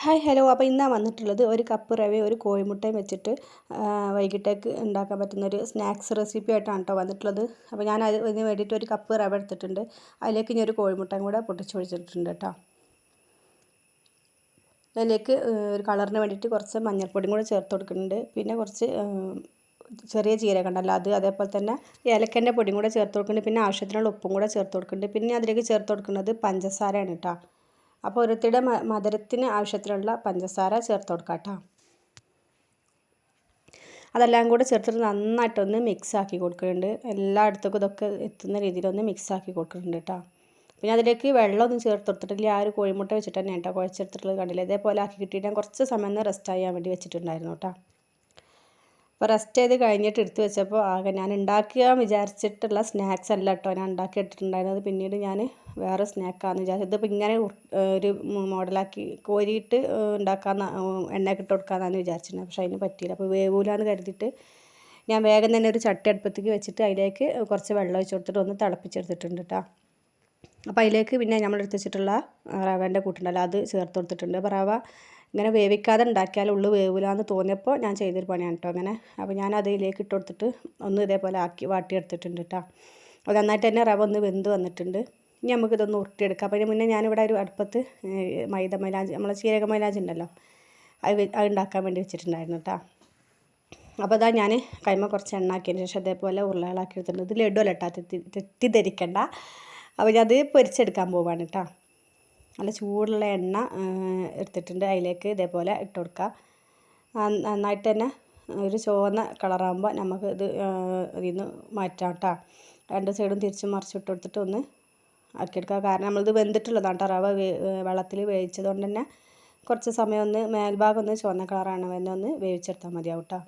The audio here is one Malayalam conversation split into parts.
Hi hello. അപ്പോൾ ഇന്നാണ് വന്നിട്ടുള്ളത് ഒരു കപ്പ് റവയും ഒരു കോഴിമുട്ടയും വെച്ചിട്ട് വൈകിട്ടേക്ക് ഉണ്ടാക്കാൻ പറ്റുന്ന ഒരു സ്നാക്സ് റെസിപ്പി ആയിട്ടാണ് കേട്ടോ വന്നിട്ടുള്ളത്. അപ്പോൾ ഞാൻ അതിന് വേണ്ടിയിട്ട് ഒരു കപ്പ് റവ എടുത്തിട്ടുണ്ട്. അതിലേക്ക് ഞാൻ ഒരു കോഴിമുട്ടയും കൂടെ പൊട്ടിച്ചൊഴിച്ചിട്ടുണ്ട് കേട്ടോ. അതിലേക്ക് ഒരു കളറിന് വേണ്ടിയിട്ട് കുറച്ച് മഞ്ഞൾപ്പൊടിയും കൂടെ ചേർത്ത് കൊടുക്കുന്നുണ്ട്. പിന്നെ കുറച്ച് ചെറിയ ജീരകം അത് അതേപോലെ തന്നെ ഏലക്കന്റെ പൊടിയും കൂടെ ചേർത്ത് കൊടുക്കുന്നുണ്ട്. പിന്നെ ആവശ്യത്തിനുള്ള ഉപ്പും കൂടെ ചേർത്ത് കൊടുക്കുന്നുണ്ട്. പിന്നെ അതിലേക്ക് ചേർത്ത് കൊടുക്കുന്നത് പഞ്ചസാരയാണ് കേട്ടോ. അപ്പോൾ ഒരുത്തിയുടെ മധുരത്തിന് ആവശ്യത്തിനുള്ള പഞ്ചസാര ചേർത്ത് കൊടുക്കാം കേട്ടോ അതെല്ലാം കൂടെ ചേർത്തിട്ട് നന്നായിട്ടൊന്ന് മിക്സ് ആക്കി കൊടുക്കുന്നുണ്ട്. എല്ലായിടത്തേക്കും ഇതൊക്കെ എത്തുന്ന രീതിയിലൊന്ന് മിക്സ് ആക്കി കൊടുക്കുന്നുണ്ട് കേട്ടോ പിന്നെ അതിലേക്ക് വെള്ളമൊന്നും ചേർത്ത് കൊടുത്തിട്ടില്ല. ആ ഒരു കോഴിമുട്ട വെച്ചിട്ട് തന്നെ കേട്ടോ കുഴച്ചെടുത്തിട്ടുള്ളത് കണ്ടില്ല? ഇതേപോലെ ആക്കി കിട്ടിയിട്ട് ഞാൻ കുറച്ച് സമയം റെസ്റ്റ് ചെയ്യാൻ വേണ്ടി വെച്ചിട്ടുണ്ടായിരുന്നു കേട്ടോ അപ്പോൾ റെസ്റ്റ് ചെയ്ത് കഴിഞ്ഞിട്ട് എടുത്തു വെച്ചപ്പോൾ ആകെ ഞാൻ ഉണ്ടാക്കുക വിചാരിച്ചിട്ടുള്ള സ്നാക്സ് അല്ല കേട്ടോ ഞാൻ ഉണ്ടാക്കി എടുത്തിട്ടുണ്ടായിരുന്നത്. പിന്നീട് ഞാൻ വേറെ സ്നാക്കാന്ന് വിചാരിച്ചത് ഇതിപ്പോൾ ഇങ്ങനെ ഒരു മോഡലാക്കി കോരിയിട്ട് ഉണ്ടാക്കാമെന്ന് എണ്ണയൊക്കെ ഇട്ട് കൊടുക്കാമെന്നാണ് വിചാരിച്ചിരുന്നത് പക്ഷേ അതിന് പറ്റിയില്ല. അപ്പോൾ വേവൂലാന്ന് കരുതിയിട്ട് ഞാൻ വേഗം തന്നെ ഒരു ചട്ടി അടുപ്പത്തേക്ക് വെച്ചിട്ട് അതിലേക്ക് കുറച്ച് വെള്ളം ഒഴിച്ച് കൊടുത്തിട്ട് ഒന്ന് തിളപ്പിച്ചെടുത്തിട്ടുണ്ട് കേട്ടോ അപ്പോൾ അതിലേക്ക് പിന്നെ നമ്മൾ എടുത്ത് വെച്ചിട്ടുള്ള റവേന്റെ കൂട്ടുണ്ടല്ലോ അത് ചേർത്ത് കൊടുത്തിട്ടുണ്ട്. അപ്പോൾ റവ ഇങ്ങനെ വേവിക്കാതെ ഉണ്ടാക്കിയാൽ ഉള്ളു വേവില്ലാന്ന് തോന്നിയപ്പോൾ ഞാൻ ചെയ്തൊരു പണിയാണ് കേട്ടോ അങ്ങനെ അപ്പോൾ ഞാൻ അതിലേക്ക് ഇട്ട് കൊടുത്തിട്ട് ഒന്ന് ഇതേപോലെ ആക്കി വാട്ടിയെടുത്തിട്ടുണ്ട് കേട്ടോ. അത് നന്നായിട്ട് തന്നെ റവ ഒന്ന് വെന്ത് വന്നിട്ടുണ്ട്. ഇനി നമുക്കിതൊന്ന് ഉരുട്ടിയെടുക്കാം. അപ്പോൾ അതിന് മുന്നേ ഞാനിവിടെ ഒരു അടുപ്പത്ത് മൈദ മൈലാഞ്ചി നമ്മളെ ചീരക മൈലാഞ്ചി ഉണ്ടല്ലോ അത് അത് ഉണ്ടാക്കാൻ വേണ്ടി വെച്ചിട്ടുണ്ടായിരുന്നു കേട്ടോ. അപ്പോൾ അതാ ഞാൻ കൈമ കുറച്ച് എണ്ണ ആക്കിയതിന് ശേഷം അതേപോലെ ഉരുളകളാക്കി എടുത്തിട്ടുണ്ട്. ഇത് ലഡു അല്ല കേട്ടോ തെറ്റി തെറ്റിദ്ധരിക്കണ്ട. അപ്പോൾ ഞാൻ അത് പൊരിച്ചെടുക്കാൻ പോവാണ് കേട്ടോ. നല്ല ചൂടുള്ള എണ്ണ എടുത്തിട്ടുണ്ട്. അതിലേക്ക് ഇതേപോലെ ഇട്ട് കൊടുക്കുക നന്നായിട്ട് തന്നെ ഒരു ചുവന്ന കളറാകുമ്പോൾ നമുക്ക് ഇത് ഇതിൽ നിന്ന് മാറ്റാം കേട്ടോ രണ്ട് സൈഡും തിരിച്ചും മറിച്ചിട്ട് കൊടുത്തിട്ട് ഒന്ന് ആക്കിയെടുക്കുക കാരണം നമ്മളിത് വെന്തിട്ടുള്ളതാണ് കേട്ടോ റവ വെള്ളത്തിൽ വേവിച്ചത് കൊണ്ട് തന്നെ കുറച്ച് സമയം ഒന്ന് മേൽഭാഗം ഒന്ന് ചുവന്ന കളറാണ് വരുന്നത്. ഒന്ന് വേവിച്ചെടുത്താൽ മതിയാവും കേട്ടോ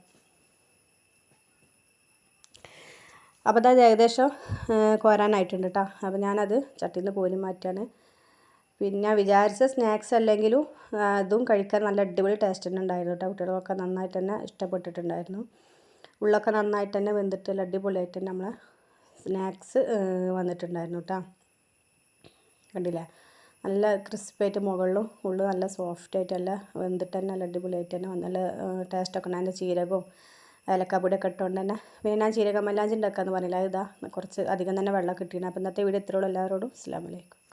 അപ്പോൾ അത് ഏകദേശം കോരാനായിട്ടുണ്ട് കേട്ടോ അപ്പോൾ ഞാനത് ചട്ടിയിൽ നിന്ന് കോരി മാറ്റാണ്. പിന്നെ വിചാരിച്ച സ്നാക്സ് അല്ലെങ്കിലും അതും കഴിക്കാൻ നല്ല അടിപൊളി ടേസ്റ്റ് തന്നെ ഉണ്ടായിരുന്നു കേട്ടോ. കുട്ടികളൊക്കെ നന്നായിട്ട് തന്നെ ഇഷ്ടപ്പെട്ടിട്ടുണ്ടായിരുന്നു. ഉള്ളൊക്കെ നന്നായിട്ട് തന്നെ വെന്തിട്ട് നല്ല അടിപൊളിയായിട്ട് തന്നെ നമ്മളെ സ്നാക്സ് വന്നിട്ടുണ്ടായിരുന്നു കേട്ടോ. കണ്ടില്ലേ? നല്ല ക്രിസ്പായിട്ട് മുകളിലും ഉള്ളു നല്ല സോഫ്റ്റ് ആയിട്ട് നല്ല വെന്തിട്ട് തന്നെ നല്ല അടിപൊളിയായിട്ട് തന്നെ നല്ല ടേസ്റ്റൊക്കെ ഉണ്ട് അതിന്റെ ചീരകവും ഏലക്കാപ്പൊടിയൊക്കെ ഇട്ടുകൊണ്ട് തന്നെ. പിന്നെ ഞാൻ ചീരകമല്ലാഞ്ചി ഉണ്ടാക്കാമെന്ന് പറഞ്ഞില്ല? ഇതാ കുറച്ച് അധികം തന്നെ വെള്ളം കിട്ടിയിരുന്നു അപ്പോൾ ഇന്നത്തെ വീഡിയോ ഇത്രയുള്ളൂ എല്ലാവരോടും അസ്സാം വലൈക്കും